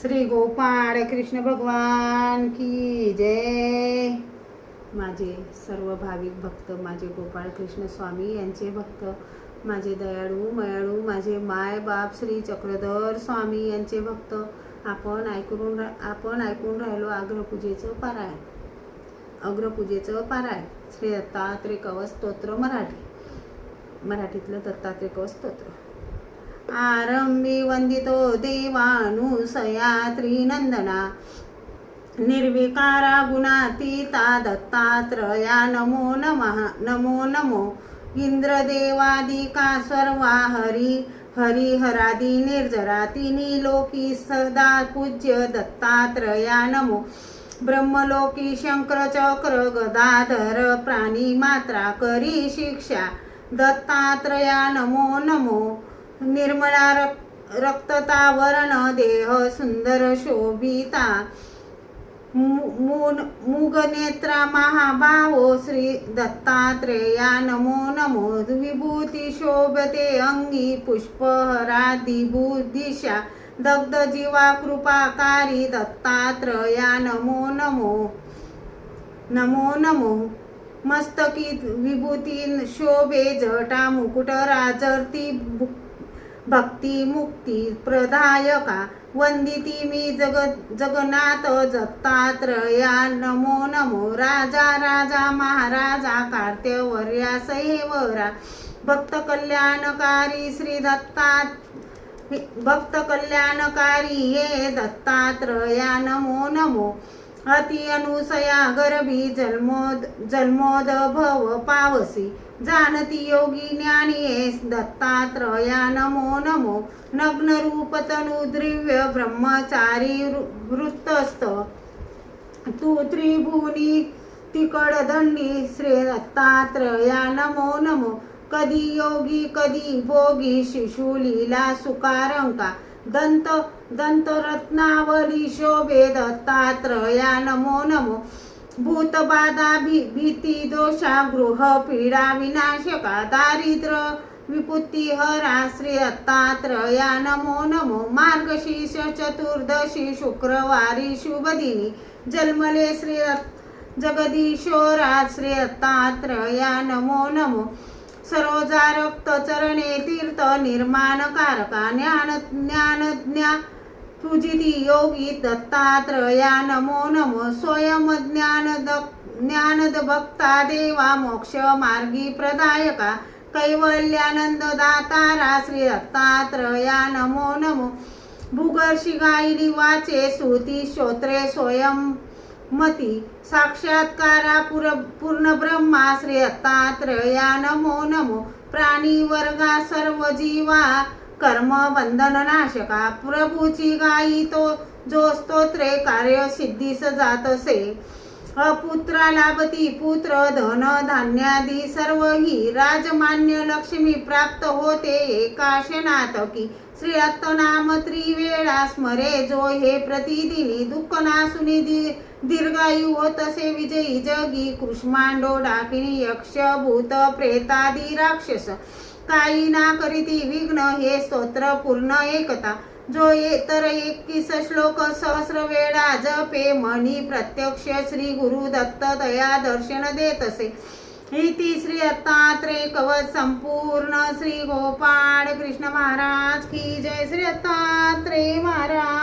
श्री गोपाळ कृष्ण भगवान की जय. माझे सर्व भाविक भक्त माझे गोपाळ कृष्ण स्वामी यांचे भक्त माझे दयाळू मयाळू माझे माय बाप श्री चक्रधर स्वामी यांचे भक्त आपण ऐकून रा आपण ऐकून राहिलो अग्रपूजेचं पारायण. अग्रपूजेचं पारायण. श्री दत्तात्रय कवच स्तोत्र मराठी. मराठीतलं दत्तात्रय कवच स्तोत्र. आरंभी वंदितो देवानुसया त्रिनंदना। निर्विकारा गुणातीता दत्तात्रया नमो नमः नमो नमो। इंद्रदेवादिका सर्वा हरी हरिहरादि निर्जरा तिनी लोकी सदा पूज्य दत्तात्रया नमो। ब्रह्मलोकी शंकरचक्र गदाधर प्राणी मात्रा करी शिक्षा दत्तात्रया नमो नमो। निर्मला रक् रक्तता देह सुंदर शोभिता मु- मुगनेत्रा महाभावो श्री दत्तात्रेया नमो नमो विभूती शोभते अंगी पुष्पहरादिबुद्धिशा दिशा दग्ध जीवा कृपाकारी दत्तात्रया नमो नमो नमो नमो। मस्तकी विभूती शोभे जटा मुकुट राजर्ती भु- भक्ती मुक्ती प्रदायका वंदिती मी जग जगन्नाथ जगतात्रया. नमो नमो. राजा राजा महाराजा कार्त्यवर्या सैवरा. भक्त कल्याणकारी श्री दत्तात भक्त कल्याणकारी हे दत्तात्रया. नमो नमो. अति अनुसया गर्भी जन्मोद जन्मोदभव पावसी। जानती योगी ज्ञानी दत्तात्रया नमो। नमो नग्न रूप ब्रह्मचारी वृत्तस्त तू त्रिभुवनी तिकडदंडी श्री दत्तात्रया नमो नमो। कधी योगी कधी भोगी शिशुलीला सुकारंका। दंत दंतरत्नावली शोभे दत्तात्रया नमो नमो. भूतबाधा भी भीती दोषा गृह पीडा विनाशका दारिद्र विपुत्ती हरा नमो नमो. मार्गशीर्ष चतुर्दशी शुक्रवारी शुभदिनी. जन्मले श्री जगदीशोरा श्रीदत्तात्रया नमो नमो. सरोजा रक्त निर्माणकारका ज्ञान ज्ञानज्ञा योगी दत्तात्रया नमो नमो। स्वयं ज्ञानद ज्ञानद भक्ता देवा मोक्ष मार्गी प्रदायका। कैवल्यानंद दातारा श्री दत्तात्रया नमो नमो। भूगर्षी गायिनी वाचे सुती श्रोत्रे स्वयं मती। साक्षात्कारा पुर पूर्ण ब्रह्मा श्री दत्तात्रया नमो नमो। प्राणी वर्गा सर्व जीवा कर्म बंधन नाशका प्रभूची गायी तो जो स्तोत्रे कार्य सिद्धीस जात असे. अपुत्रा लाभती पुत्र धन धान्यादी सर्व ही राजमान्य लक्ष्मी प्राप्त होते एकाशनातकी श्री नाम त्रिवेळा स्मरे जो हे प्रतिदिनी दुःख नासुनी दीर्घायु होतसे विजयी जगी कृष्मांडो डाकिनी यक्ष भूत प्रेतादी राक्षस. काही ना करीती विघ्न हे स्तोत्र पूर्ण एकता. जो ये तर एकवीस श्लोक सहस्र वेळा जपे म्हणी प्रत्यक्ष श्री गुरु दत्त तया दर्शन देत असे ती श्री दत्तात्रय कवच संपूर्ण श्री गोपाळ कृष्ण महाराज की जय. श्री दत्तात्रय महाराज.